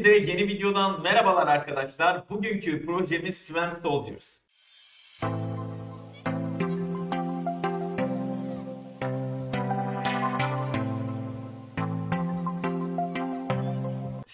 Hepinize yeni videodan merhabalar arkadaşlar. Bugünkü projemiz Sven Soldiers.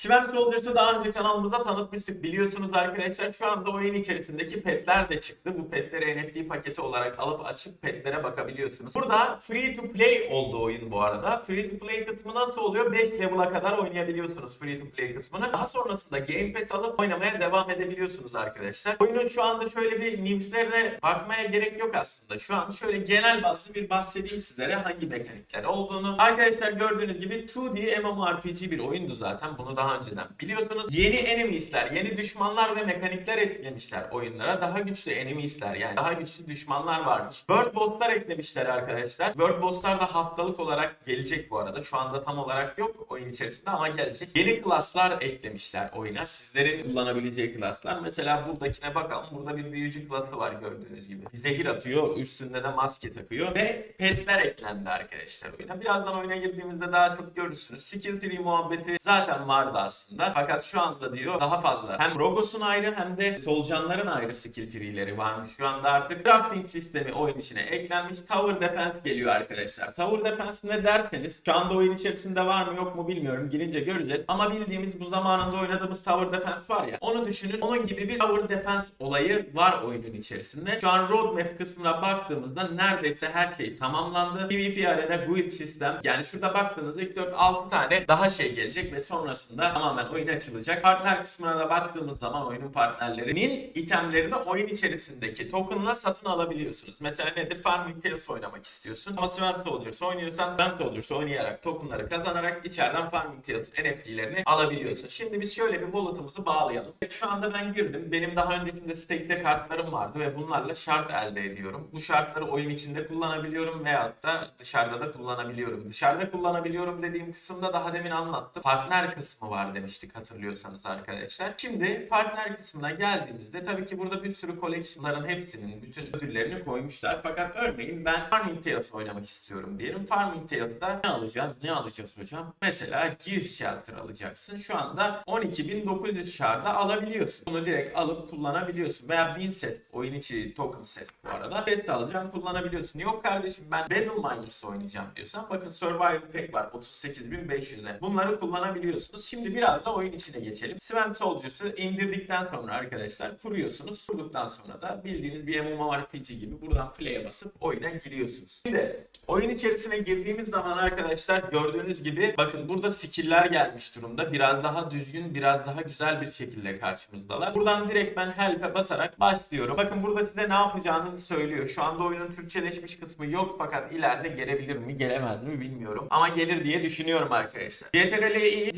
Sven Soldiers'ı daha önce kanalımıza tanıtmıştık biliyorsunuz arkadaşlar. Şu anda oyun içerisindeki petler de çıktı. Bu petleri NFT paketi olarak alıp açıp petlere bakabiliyorsunuz. Burada free to play oldu oyun bu arada. Free to play kısmı nasıl oluyor? 5 level'a kadar oynayabiliyorsunuz free to play kısmını. Daha sonrasında Game Pass alıp oynamaya devam edebiliyorsunuz arkadaşlar. Oyunun şu anda şöyle bir newslerine bakmaya gerek yok aslında. Şu an şöyle genel bazlı bir bahsedeyim sizlere hangi mekanikler olduğunu. Arkadaşlar gördüğünüz gibi 2D MMORPG bir oyundu zaten. Bunu daha önceden biliyorsunuz. Yeni enemies'ler, yeni düşmanlar ve mekanikler eklemişler oyunlara. Daha güçlü enemies'ler yani daha güçlü düşmanlar varmış. World Boss'lar eklemişler arkadaşlar. World Boss'lar da haftalık olarak gelecek bu arada. Şu anda tam olarak yok oyun içerisinde ama gelecek. Yeni klaslar eklemişler oyuna. Sizlerin kullanabileceği klaslar. Mesela buradakine bakalım. Burada bir büyücü klası var gördüğünüz gibi. Zehir atıyor. Üstünde de maske takıyor. Ve petler eklendi arkadaşlar oyuna. Birazdan oyuna girdiğimizde daha çok görürsünüz. Skill tree muhabbeti zaten vardı aslında. Fakat şu anda diyor daha fazla. Hem Rogos'un ayrı hem de Solucanların ayrı skill tree'leri varmış. Şu anda artık crafting sistemi oyun içine eklenmiş. Tower Defense geliyor arkadaşlar. Tower Defense ne derseniz şu anda oyun içerisinde var mı yok mu bilmiyorum. Girince göreceğiz. Ama bildiğimiz bu zamanında oynadığımız Tower Defense var ya. Onu düşünün. Onun gibi bir Tower Defense olayı var oyunun içerisinde. Şu an roadmap kısmına baktığımızda neredeyse her şey tamamlandı. PvP arena guild sistem. Yani şurada baktığınızda 2 4 6 tane daha şey gelecek ve sonrasında tamamen oyun açılacak. Partner kısmına da baktığımız zaman oyunun partnerlerinin itemlerini oyun içerisindeki tokenla satın alabiliyorsunuz. Mesela nedir? Farming Tales oynamak istiyorsun. Ama Sven Soldiers oynuyorsan Sven Soldiers oynayarak tokenları kazanarak içeriden Farming Tales NFT'lerini alabiliyorsun. Şimdi biz şöyle bir wallet'ımızı bağlayalım. Şu anda ben girdim. Benim daha öncesinde stake'te kartlarım vardı ve bunlarla şart elde ediyorum. Bu şartları oyun içinde kullanabiliyorum veyahut da dışarıda da kullanabiliyorum. Dışarıda kullanabiliyorum dediğim kısımda daha demin anlattım. Partner kısmı var demiştik hatırlıyorsanız arkadaşlar. Şimdi partner kısmına geldiğimizde tabii ki burada bir sürü collection'ların hepsinin bütün ödüllerini koymuşlar. Fakat örneğin ben Farming Tales oynamak istiyorum diyelim. Farming Tales'da ne alacağız? Ne alacağız hocam? Mesela Gear Shelter alacaksın. Şu anda 12.900 şarda alabiliyorsun. Bunu direkt alıp kullanabiliyorsun. Veya 1000 Sest oyun içi token Sest bu arada. Sest alacaksın kullanabiliyorsun. Yok kardeşim ben Battle Miners oynayacağım diyorsan bakın Survival Pack var 38.500'e. Bunları kullanabiliyorsunuz. Şimdi biraz da oyun içine geçelim. Sven Soldiers'ı indirdikten sonra arkadaşlar kuruyorsunuz. Kurduktan sonra da bildiğiniz bir MMORPG gibi buradan play'e basıp oyuna giriyorsunuz. Şimdi oyun içerisine girdiğimiz zaman arkadaşlar gördüğünüz gibi bakın burada skill'ler gelmiş durumda. Biraz daha düzgün, biraz daha güzel bir şekilde karşımızdalar. Buradan direkt ben help'e basarak başlıyorum. Bakın burada size ne yapacağınızı söylüyor. Şu anda oyunun Türkçeleşmiş kısmı yok fakat ileride gelebilir mi, gelemez mi bilmiyorum. Ama gelir diye düşünüyorum arkadaşlar. CTRL-I,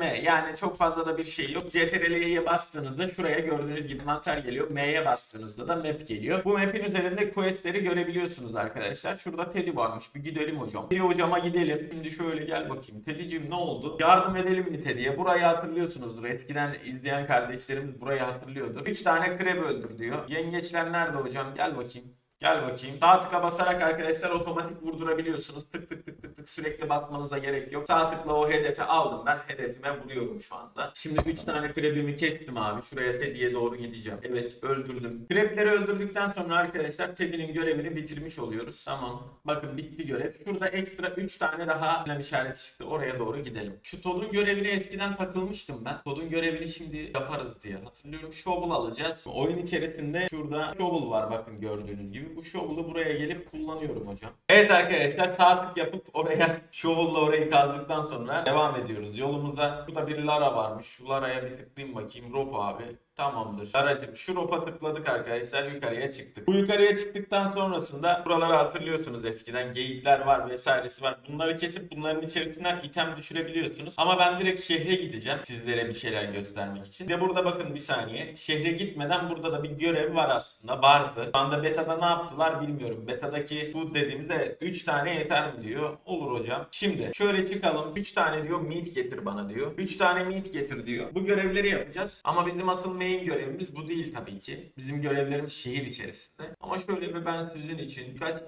CTRL-M yani çok fazla da bir şey yok. CTRL-I'ye bastığınızda şuraya gördüğünüz gibi mantar geliyor. M'ye bastığınızda da map geliyor. Bu map'in üzerinde quest'leri görebiliyorsunuz arkadaşlar. Şurada Teddy varmış. Bir gidelim hocam. Bir hocama gidelim. Şimdi şöyle gel bakayım. Teddy'cim ne oldu? Yardım edelim mi Teddy'ye? Burayı hatırlıyorsunuzdur. Eskiden izleyen kardeşlerimiz burayı hatırlıyordur. 3 tane krep öldür diyor. Yengeçler nerede hocam? Gel bakayım. Gel bakayım. Sağ tıka basarak arkadaşlar otomatik vurdurabiliyorsunuz. Tık tık tık tık tık sürekli basmanıza gerek yok. Sağ tıkla o hedefi aldım. Ben hedefime vuruyorum şu anda. Şimdi 3 tane krebimi kestim abi. Şuraya Teddy'ye doğru gideceğim. Evet öldürdüm. Krepleri öldürdükten sonra arkadaşlar Teddy'nin görevini bitirmiş oluyoruz. Tamam. Bakın bitti görev. Şurada ekstra 3 tane daha önem işareti çıktı. Oraya doğru gidelim. Şu Todd'un görevini eskiden takılmıştım ben. Todd'un görevini şimdi yaparız diye hatırlıyorum. Shovel alacağız. Oyun içerisinde şurada shovel var bakın gördüğünüz gibi. Bu shovel'ı buraya gelip kullanıyorum hocam. Evet arkadaşlar sağ tık yapıp oraya shovel'la orayı kazdıktan sonra devam ediyoruz yolumuza. Burada bir Lara varmış. Şu Lara'ya bir tıklayayım bakayım. Rope abi. Tamamdır. Aracım şu ropa tıkladık arkadaşlar yukarıya çıktık. Bu yukarıya çıktıktan sonrasında buraları hatırlıyorsunuz eskiden geyikler var vesairesi var. Bunları kesip bunların içerisinden item düşürebiliyorsunuz. Ama ben direkt şehre gideceğim sizlere bir şeyler göstermek için. Ve burada bakın bir saniye. Şehre gitmeden burada da bir görev var aslında. Vardı. Şu anda beta'da ne yaptılar bilmiyorum. Beta'daki food dediğimizde 3 tane yeter mi diyor. Olur hocam. Şimdi şöyle çıkalım. 3 tane diyor meat getir bana diyor. 3 tane meat getir diyor. Bu görevleri yapacağız. Ama bizim asıl main görevimiz bu değil tabii ki. Bizim görevlerimiz şehir içerisinde. Ama şöyle bir ben sizin için birkaç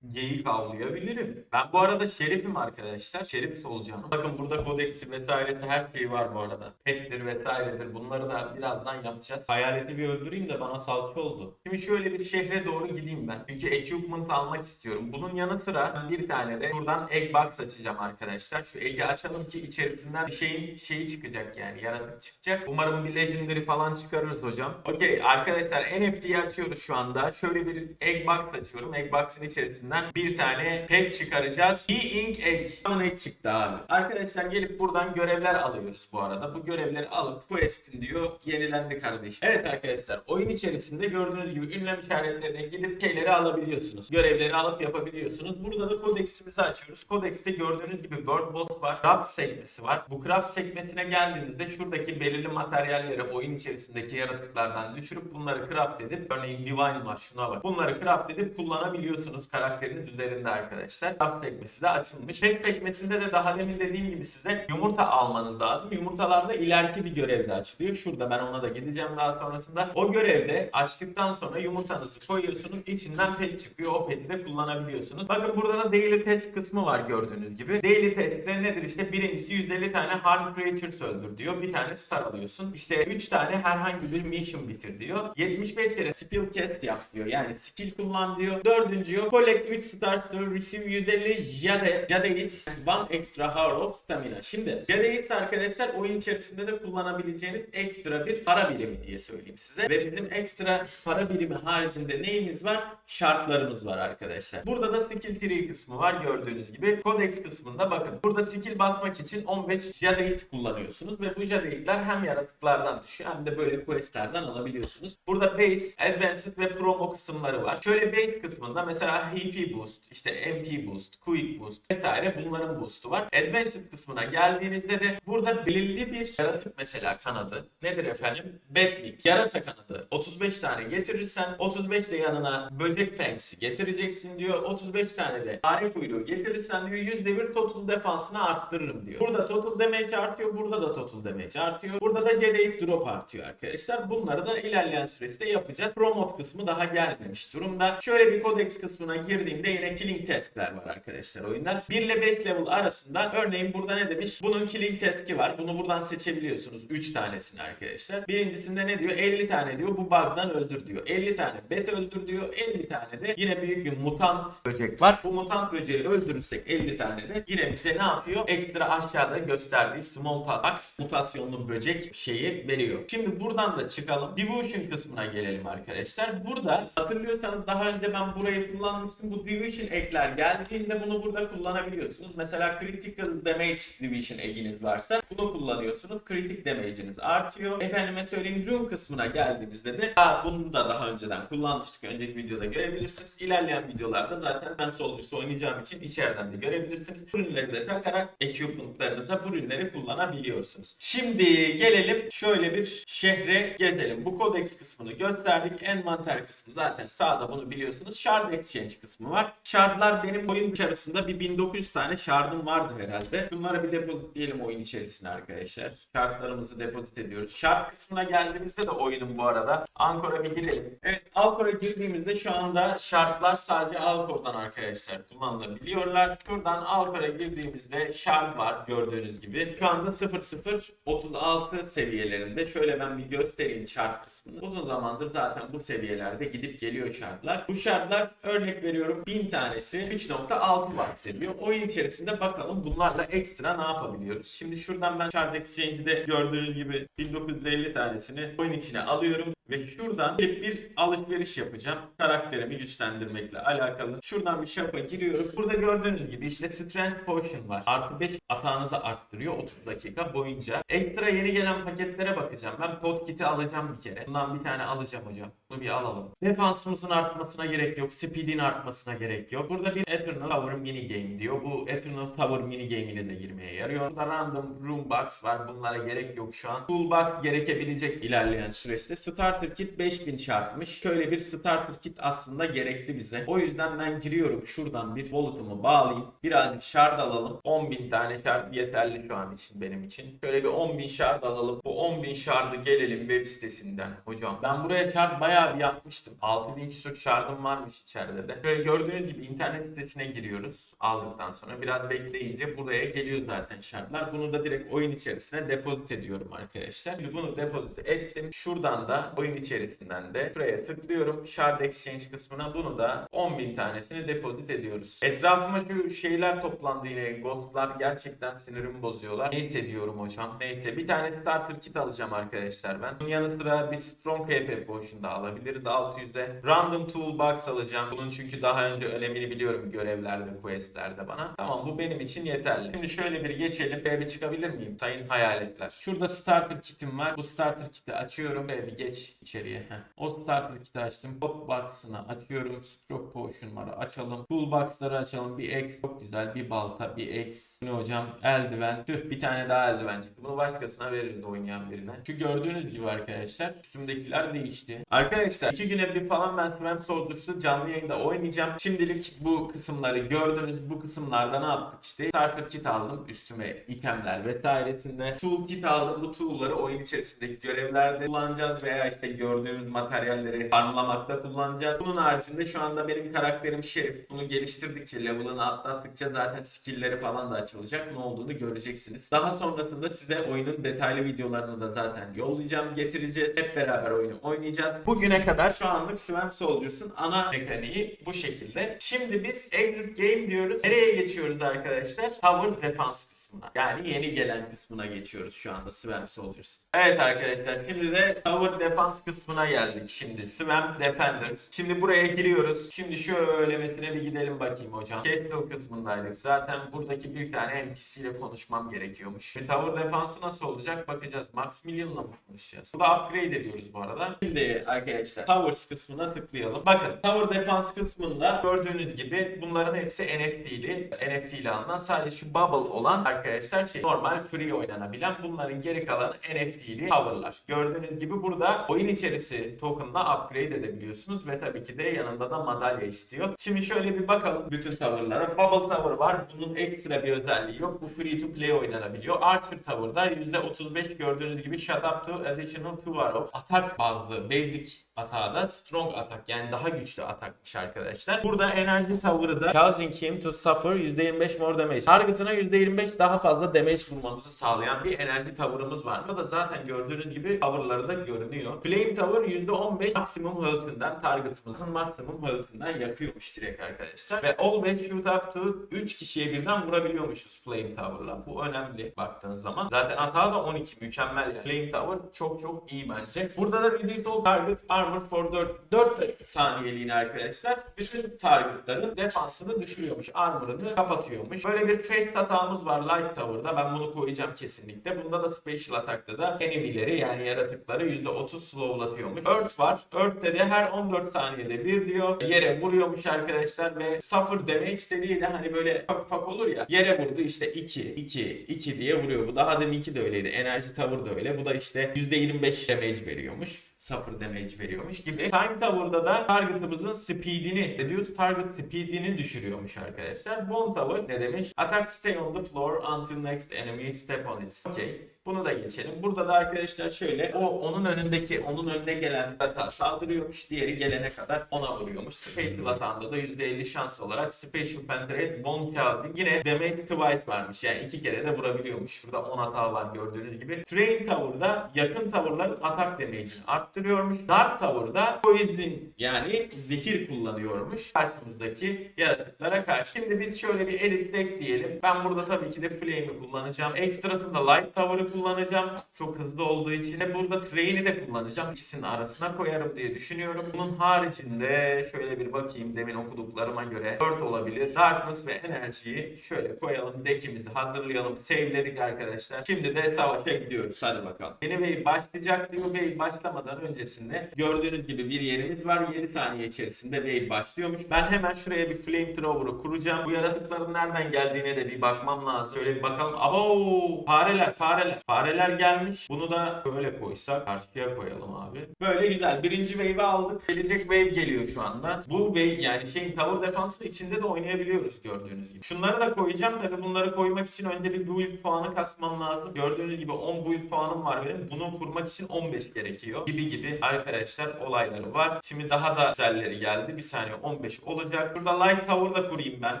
geyik avlayabilirim. Ben bu arada şerifim arkadaşlar. Şerif olacağım. Bakın burada kodeksi vesairesi her şeyi var bu arada. Pettir vesairedir. Bunları da birazdan yapacağız. Hayaleti bir öldüreyim de bana salça oldu. Şimdi şöyle bir şehre doğru gideyim ben. Çünkü equipment almak istiyorum. Bunun yanı sıra bir tane de buradan egg box açacağım arkadaşlar. Şu egg'i açalım ki içerisinden bir şeyin şeyi çıkacak yani. Yaratık çıkacak. Umarım bir legendary falan çıkarırız hocam. Okey arkadaşlar NFT'yi açıyoruz şu anda. Şöyle bir egg box açıyorum. Egg box'ın içerisinden bir tane pet çıkaracağız. E-ink egg. Bana egg çıktı abi. Arkadaşlar gelip buradan görevler alıyoruz bu arada. Bu görevleri alıp quest'in diyor yenilendi kardeşim. Evet arkadaşlar oyun içerisinde gördüğünüz gibi ünlem işaretlerine gidip şeyleri alabiliyorsunuz. Görevleri alıp yapabiliyorsunuz. Burada da kodeksimizi açıyoruz. Kodekste gördüğünüz gibi World Boss var. Craft sekmesi var. Bu craft sekmesine geldiğinizde şuradaki belirli materyalleri oyun içerisindeki yaratıklardan düşürüp bunları craft edip örneğin Divine var şuna bak. Bunları craft edip kullanabiliyorsunuz karakteriniz üzerinde arkadaşlar. Craft sekmesi de açılmış. Pet sekmesinde de daha demin dediğim gibi size yumurta almanız lazım. Yumurtalarda ileriki bir görevde açılıyor. Şurada ben ona da gideceğim daha sonrasında. O görevde açtıktan sonra yumurtanızı koyuyorsunuz. İçinden pet çıkıyor. O peti de kullanabiliyorsunuz. Bakın burada da daily test kısmı var gördüğünüz gibi. Daily test'te nedir işte birincisi 150 tane harm creatures öldür diyor. Bir tane star alıyorsun. İşte 3 tane herhangi bir mission bitir diyor. 75 kere skill cast yap diyor. Yani skill kullan diyor. Dördüncü yok. Collect 3 stars to receive 150 Jade, Jade Hits and one extra hour of stamina. Şimdi Jade Hits arkadaşlar oyun içerisinde de kullanabileceğiniz ekstra bir para birimi diye söyleyeyim size. Ve bizim ekstra para birimi haricinde neyimiz var? Şartlarımız var arkadaşlar. Burada da skill tree kısmı var gördüğünüz gibi. Codex kısmında bakın. Burada skill basmak için 15 Jade Hit kullanıyorsunuz ve bu Jade Hit'ler hem yaratıklardan düşüyor hem de böyle questlerden alabiliyorsunuz. Burada base, advanced ve promo kısımları var. Şöyle base kısmında mesela HP boost, işte MP boost, quick boost vesaire bunların boost'u var. Advanced kısmına geldiğinizde de burada belirli bir yaratık mesela kanadı. Nedir efendim? Batwing. Yarasa kanadı. 35 tane getirirsen 35 de yanına böcek fangs'i getireceksin diyor. 35 tane de fare kuyruğu getirirsen diyor %1 total defansını arttırırım diyor. Burada total damage artıyor. Burada da total damage artıyor. Burada da Jedi drop artıyor arkadaşlar. Bunları da ilerleyen süreçte yapacağız. Promote kısmı daha gelmemiş durumda. Şöyle bir codex kısmına girdiğimde yine killing task'ler var arkadaşlar oyunda. 1 ile 5 level arasında örneğin burada ne demiş? Bunun killing task'i var. Bunu buradan seçebiliyorsunuz. 3 tanesini arkadaşlar. Birincisinde ne diyor? 50 tane diyor. Bu bug'dan öldür diyor. 50 tane bet öldür diyor. 50 tane de yine büyük bir mutant böcek var. Bu mutant böceği öldürürsek 50 tane de yine bize ne yapıyor? Ekstra aşağıda gösterdiği small task mutasyonlu böcek şeyi veriyor. Şimdi buradan da çıkalım. Devotion kısmına gelelim arkadaşlar. Burada hatırlıyorsanız daha önce ben burayı kullanmıştım. Bu Division ekler geldiğinde bunu burada kullanabiliyorsunuz. Mesela Critical Damage Division eginiz varsa bunu kullanıyorsunuz. Kritik damage'iniz artıyor. Efendime söyleyeyim Rune kısmına geldiğimizde de ha, bunu da daha önceden kullanmıştık. Önceki videoda görebilirsiniz. İlerleyen videolarda zaten ben Soldiers oynayacağım için içeriden de görebilirsiniz. Bu de takarak equipmentlarınıza bu kullanabiliyorsunuz. Şimdi gelelim şöyle bir şehre gezelim. Bu Codex kısmını gösterdik. Envanter kısmı zaten sağda bunu biliyorsunuz. Shard Exchange kısmı var. Shardlar benim oyun içerisinde bir 1900 tane shardım vardı herhalde. Bunları bir depozitleyelim oyun içerisine arkadaşlar. Shardlarımızı depozit ediyoruz. Shard kısmına geldiğimizde de oyunun bu arada. Ankor'a bir girelim. Evet Alkor'a girdiğimizde şu anda shardlar sadece Alkor'dan arkadaşlar kullanılabiliyorlar. Şuradan Alkor'a girdiğimizde shard var gördüğünüz gibi. Şu anda 0036 seviyelerinde. Şöyle ben bir göstereyim shard kısmını. Uzun zamandır zaten bu seviyelerde gidip geliyor shardlar. Bu shardlar örnek veriyorum 1000 tanesi 3.6 watt seviyor. Oyun içerisinde bakalım bunlarla ekstra ne yapabiliyoruz. Şimdi şuradan ben Shard Exchange'de gördüğünüz gibi 1950 tanesini oyun içine alıyorum. Ve şuradan bir alışveriş yapacağım. Karakterimi güçlendirmekle alakalı. Şuradan bir shop'a giriyorum. Burada gördüğünüz gibi işte Strength Potion var. Artı 5 atağınızı arttırıyor 30 dakika boyunca. Ekstra yeni gelen paketlere bakacağım. Ben pot kit'i alacağım bir kere. Bundan bir tane alacağım hocam. Bunu bir alalım. Defansımızın artmasına gerek yok. Speed'in artmasına gerek yok. Burada bir Eternal Tower mini game diyor. Bu Eternal Tower mini game'inize girmeye yarıyor. Burada random room box var. Bunlara gerek yok şu an. Toolbox gerekebilecek ilerleyen süreçte. Starter kit 5000 şartmış. Şöyle bir starter kit aslında gerekli bize. O yüzden ben giriyorum. Şuradan bir wallet'ımı bağlayayım. Birazcık shard alalım. 10.000 tane shard yeterli şu an için benim için. Şöyle bir 10.000 shard alalım. Bu 10.000 shard'ı gelelim web sitesinden hocam. Ben buraya shard bayağı bir yapmıştım. 6000 küsur shard'ım varmış içeride de. Şöyle gördüğünüz gibi internet sitesine giriyoruz aldıktan sonra. Biraz bekleyince buraya geliyor zaten şartlar. Bunu da direkt oyun içerisine depozit ediyorum arkadaşlar. Şimdi bunu depozit ettim. Şuradan da oyun içerisinden de şuraya tıklıyorum. Shard Exchange kısmına bunu da 10.000 tanesini depozit ediyoruz. Etrafıma şu şeyler toplandı yine. Ghostlar gerçekten sinirimi bozuyorlar. Ne hissediyorum hocam? Neyse bir tane starter kit alacağım arkadaşlar ben. Bunun yanı sıra bir strong HP potion da alabiliriz 600'e. Random toolbox alacağım. Bunun çünkü daha önce önemini biliyorum görevlerde, questlerde bana. Tamam bu benim için yeterli. Şimdi şöyle bir geçelim. Ve bir çıkabilir miyim? Sayın hayaletler. Şurada starter kitim var. Bu starter kiti açıyorum. Ve bir geç içeriye. Heh. O starter kiti açtım. Pop box'ını açıyorum. Stroke potion var. Açalım. Toolbox'ları açalım. Bir X. Çok güzel. Bir balta. Bir X. Ne hocam? Eldiven. Tüh bir tane daha eldiven çıktı. Bunu başkasına veririz oynayan birine. Şu gördüğünüz gibi arkadaşlar. Üstümdekiler değişti. Arkadaşlar iki güne bir falan ben Swamp Soldiers'ı canlı yayında oynayacağım. Şimdilik bu kısımları gördünüz. Bu kısımlarda ne yaptık işte? Starter kit aldım. Üstüme itemler vesairesinde. Tool kit aldım. Bu tool'ları oyun içerisindeki görevlerde kullanacağız veya işte gördüğümüz materyalleri farmlamakta kullanacağız. Bunun haricinde şu anda benim karakterim Şerif. Bunu geliştirdikçe, level'ını atlattıkça zaten skill'leri falan da açılacak. Ne olduğunu göreceksiniz. Daha sonrasında size oyunun detaylı videolarını da zaten yollayacağım, getireceğiz. Hep beraber oyunu oynayacağız. Bugüne kadar şu anlık Sven Soldiers'ın ana mekaniği bu şekilde. Şimdi biz Exit Game diyoruz. Nereye geçiyoruz arkadaşlar? Tower Defense kısmına. Yani yeni gelen kısmına geçiyoruz şu anda Sven Soldiers'ın. Evet arkadaşlar şimdi de Tower Defense kısmına geldik. Şimdi Sven Defenders. Şimdi buraya giriyoruz. Şimdi şöyle mesela bir gidelim bakayım hocam. Castle kısmındaydık. Zaten buradaki bir tane NPC ile konuşmam gerekiyormuş. Ve Tower Defense'ı nasıl olacak bakacağız. Max Million'la mı konuşacağız? Burada upgrade ediyoruz bu arada. Şimdi arkadaşlar Towers kısmına tıklayalım. Bakın Tower Defense kısmında gördüğünüz gibi bunların hepsi NFT'li. NFT ile alınan sadece şu Bubble olan arkadaşlar şey normal free oynanabilen bunların geri kalanı NFT'li tower'lar. Gördüğünüz gibi burada oyun içerisi token'la upgrade edebiliyorsunuz ve tabii ki de yanında da madalya istiyor. Şimdi şöyle bir bakalım bütün tower'lara. Bubble Tower var. Bunun ekstra bir özelliği yok. Bu free to play oynanabiliyor. Archer Tower'da %35 gördüğünüz gibi shut up to additional 2 var of. Atak bazlı basic atağı da strong atak yani daha güçlü atakmış arkadaşlar. Burada enerji tower'ı da causing him to suffer %25 more damage. Target'ına %25 daha fazla damage vurmamızı sağlayan bir enerji tower'ımız var. Burada da zaten gördüğünüz gibi tower'ları da görünüyor. Flame tower %15 maksimum health'ünden target'ımızın maksimum health'ünden yakıyormuş direkt arkadaşlar. Ve always shoot up to 3 kişiye birden vurabiliyormuşuz Flame tower'la. Bu önemli baktığınız zaman. Zaten atağı da 12 mükemmel yani. Flame tower çok çok iyi bence. Burada da reduce all target armor for 4, 4 saniyeliğine arkadaşlar bütün targetların defansını düşürüyormuş. Armor'ını kapatıyormuş. Böyle bir face hatağımız var Light Tower'da. Ben bunu koyacağım kesinlikle. Bunda da Special Attack'ta da enemy'leri yani yaratıkları %30 slowlatıyormuş. Earth var. Earth'te de her 14 saniyede bir diyor. Yere vuruyormuş arkadaşlar ve suffer damage dediği de hani böyle ufak ufak olur ya. Yere vurdu işte 2, 2, 2 diye vuruyor. Bu daha deminki de öyleydi. Enerji Tower da öyle. Bu da işte %25 damage veriyormuş. Suffer damage veriyormuş gibi. Time Tower'da da target'ımızın speed'ini, reduce target speed'ini düşürüyormuş arkadaşlar. Bone Tower ne demiş? Attack stay on the floor until next enemy step on it. Okey. Bunu da geçelim. Burada da arkadaşlar şöyle o onun önündeki onun önüne gelen hata saldırıyormuş. Diğeri gelene kadar ona vuruyormuş. Special hatanda da %50 şans olarak Special Penetrate Bone Causing yine damage twice varmış. Yani iki kere de vurabiliyormuş. Şurada 10 hata var gördüğünüz gibi. Train Tower'da yakın tower'ların atak damage'ini arttırıyormuş. Dart Tower'da poison yani zehir kullanıyormuş. Karşımızdaki yaratıklara karşı. Şimdi biz şöyle bir edit deck diyelim. Ben burada tabii ki de Flame'i kullanacağım. Ekstrasında Light Tower'ı kullanacağım. Çok hızlı olduğu için de burada Train'i de kullanacağım. İkisinin arasına koyarım diye düşünüyorum. Bunun haricinde şöyle bir bakayım demin okuduklarıma göre 4 olabilir. Darkness ve enerjiyi şöyle koyalım. Deck'imizi hazırlayalım. Save'ledik arkadaşlar. Şimdi de savaşa gidiyoruz. Hadi bakalım. Yeni wave başlayacak diyor. Wave başlamadan öncesinde gördüğünüz gibi bir yerimiz var. 7 saniye içerisinde wave başlıyormuş. Ben hemen şuraya bir flamethrower'ı kuracağım. Bu yaratıkların nereden geldiğine de bir bakmam lazım. Şöyle bir bakalım. Abo! Fareler, fareler. Fareler gelmiş. Bunu da böyle koysak karşıya koyalım abi. Böyle güzel. Birinci wave'i aldık. Gelecek wave geliyor şu anda. Bu wave yani şeyin tower defansı içinde de oynayabiliyoruz gördüğünüz gibi. Şunları da koyacağım. Tabii bunları koymak için önce bir build puanı kasmam lazım. Gördüğünüz gibi 10 build puanım var benim. Bunu kurmak için 15 gerekiyor. Gibi gibi arkadaşlar olayları var. Şimdi daha da güzelleri geldi. Bir saniye 15 olacak. Burada light tower da kurayım ben.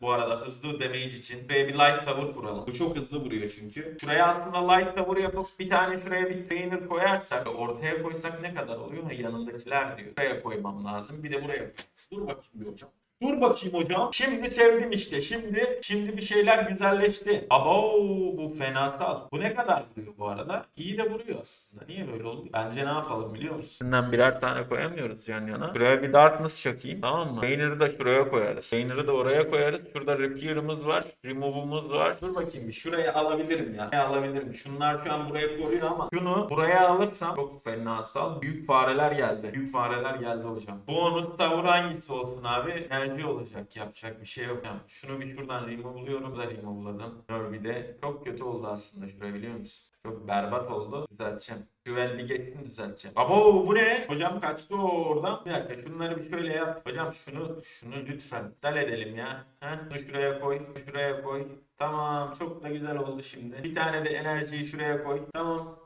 Bu arada hızlı damage için. Buraya bir light tower kuralım. Bu çok hızlı vuruyor çünkü. Şuraya aslında light tower yapıp bir tane şuraya bir trainer koyarsak ortaya koysak ne kadar oluyor? Ha, yanındakiler diyor. Buraya koymam lazım. Bir de buraya. Dur bakayım bir hocam. Dur bakayım hocam. Şimdi sevdim işte. Şimdi şimdi bir şeyler güzelleşti. Abo bu fenasal. Bu ne kadar vuruyor bu arada? İyi de vuruyor aslında. Niye böyle oldu? Bence ne yapalım biliyor musun? Bundan birer tane koyamıyoruz yan yana. Buraya bir darkness çakayım. Tamam mı? Rainer'ı da şuraya koyarız. Rainer'ı da oraya koyarız. Şurada repair'ımız var. Remove'umuz var. Dur bakayım bir şuraya alabilirim ya. Ne alabilirim? Şunlar şu an buraya koruyor ama şunu buraya alırsam çok fenasal. Büyük fareler geldi. Büyük fareler geldi hocam. Bonus tavır hangisi olsun abi? Enerji olacak. Yapacak bir şey yok. Yani şunu bir şuradan remove'luyorum da remove'ladım. Bir de çok kötü oldu aslında şuraya biliyor musun? Çok berbat oldu. Düzelteceğim. Güven bir geçsin düzelteceğim. Abo bu ne? Hocam kaçtı oradan. Bir dakika şunları bir şöyle yap. Hocam şunu şunu lütfen iptal edelim ya. Heh, şunu şuraya koy. Şuraya koy. Tamam çok da güzel oldu şimdi. Bir tane de enerjiyi şuraya koy. Tamam.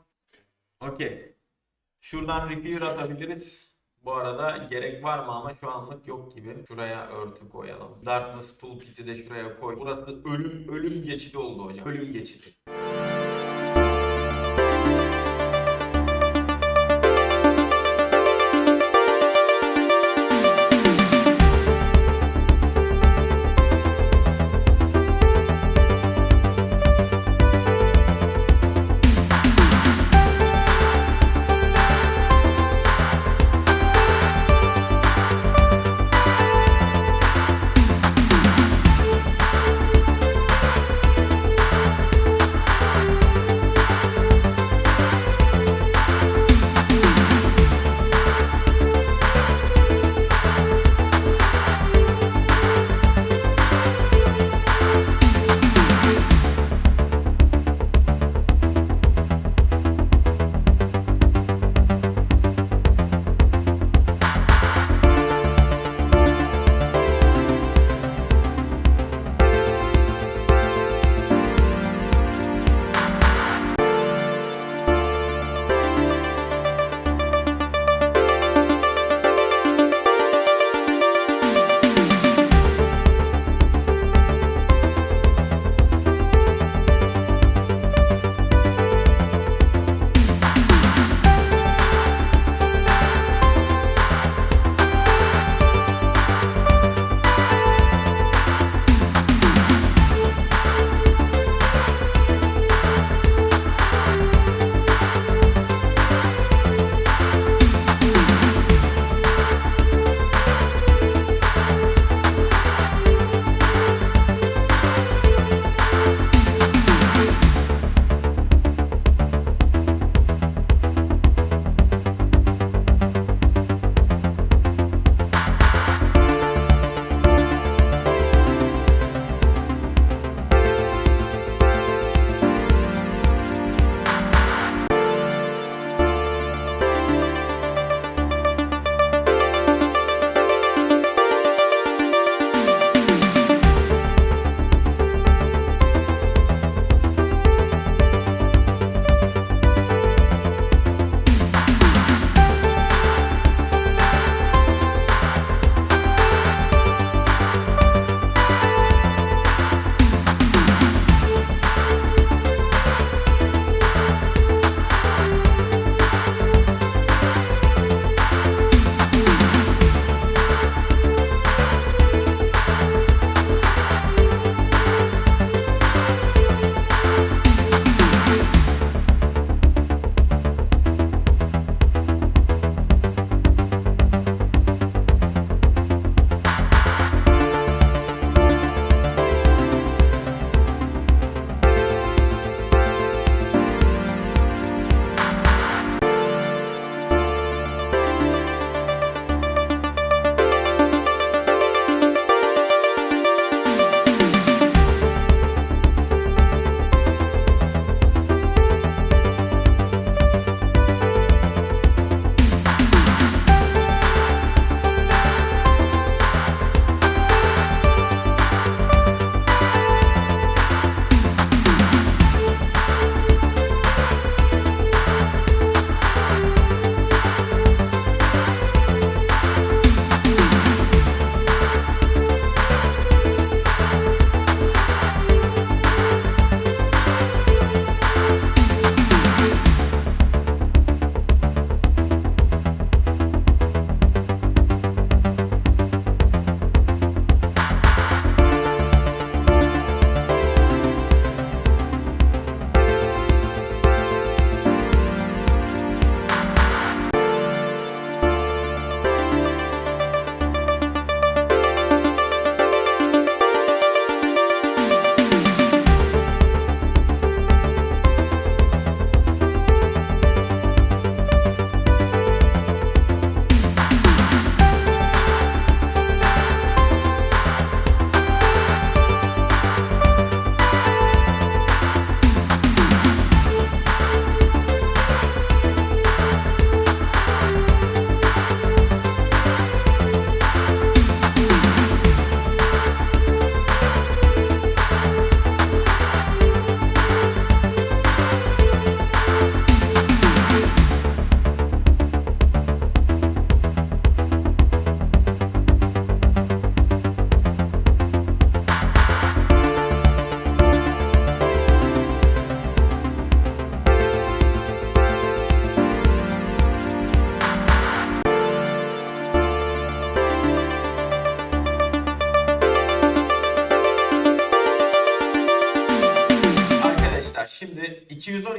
Okey. Şuradan repair atabiliriz. Bu arada gerek var mı ama şu anlık yok gibi. Şuraya örtü koyalım. Darkness pulpit'i de şuraya koy. Burası ölüm ölüm geçidi oldu hocam. Ölüm geçidi.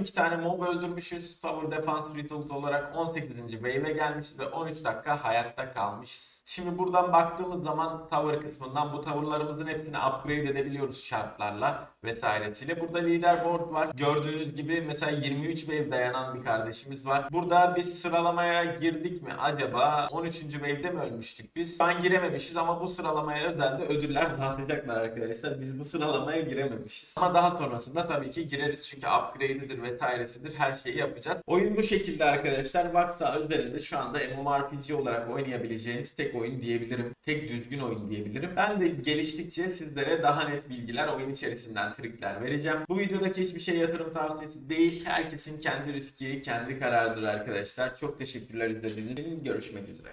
212 tane mob öldürmüşüz. Tower Defense Result olarak 18. wave'e gelmişiz ve 13 dakika hayatta kalmışız. Şimdi buradan baktığımız zaman tower kısmından bu towerlarımızın hepsini upgrade edebiliyoruz şartlarla vesairesiyle. Burada leaderboard var. Gördüğünüz gibi mesela 23 wave dayanan bir kardeşimiz var. Burada biz sıralamaya girdik mi acaba? 13. wave'de mi ölmüştük biz? Ben girememişiz ama bu sıralamaya özel ödüller dağıtacaklar arkadaşlar. Biz bu sıralamaya girememişiz. Ama daha sonrasında tabii ki gireriz çünkü upgrade'idir vesairesidir her şeyi yapacağız. Oyun bu şekilde arkadaşlar. Vaksa özelinde şu anda MMORPG olarak oynayabileceğiniz tek oyun diyebilirim. Tek düzgün oyun diyebilirim. Ben de geliştikçe sizlere daha net bilgiler oyun içerisinden trikler vereceğim. Bu videodaki hiçbir şey yatırım tavsiyesi değil. Herkesin kendi riski, kendi kararıdır arkadaşlar. Çok teşekkürler izlediğiniz için. Görüşmek üzere.